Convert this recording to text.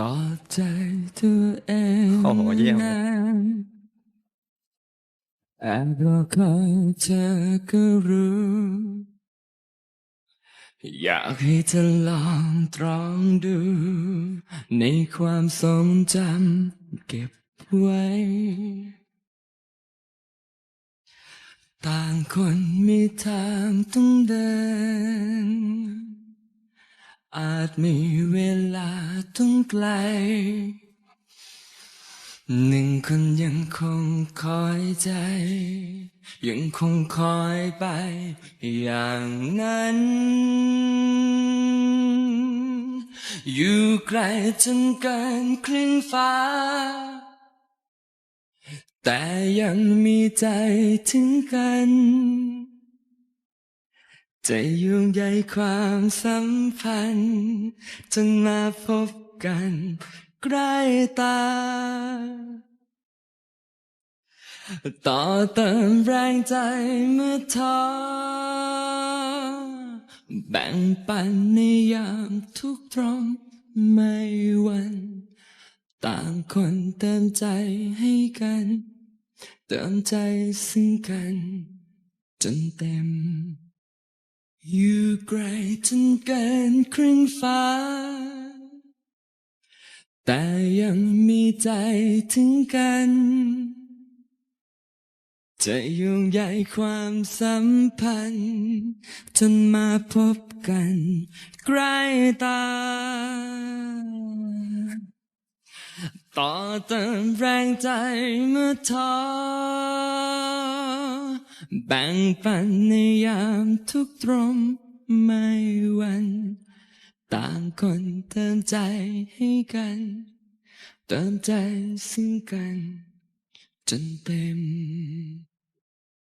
ตอบใจตัวเองโอ้โหเยี่ยมนะแอบรอคอยเธอก็รู้ อยากให้เธอลองตรองดู ในความทรงจำเก็บไว้ ต่างคนมีทางต้องเดิน อาจมีเวลาต้องไกล หนึ่งคนยังคงคอยใจ ยังคงคอยไปอย่างนั้น อยู่ไกลจนเกินครึ่งฟ้า แต่ยังมีใจถึงกัน จะยุ่งใยความสัมพันธ์ จนมาพบกันใกล้ตา ต่อเติมแรงใจเมื่อท้อแบ่งปันในยามทุกตรมไม่วัน ต่างคนเติมใจให้กัน เติมใจซึ่งกัน จนเต็ม อยู่ไกลจนเกินครึ่งฟ้า แต่ยังมีใจถึงกัน จะยุ่งใยความสัมพันธ์ จนมาพบกันใกล้ตา ต่อเติมแรงใจเมื่อท้อ แบ่งปันในยามทุกตรมไม่วัน ต่างคนเติมใจให้กัน เติมใจซึ่งกัน จนเต็ม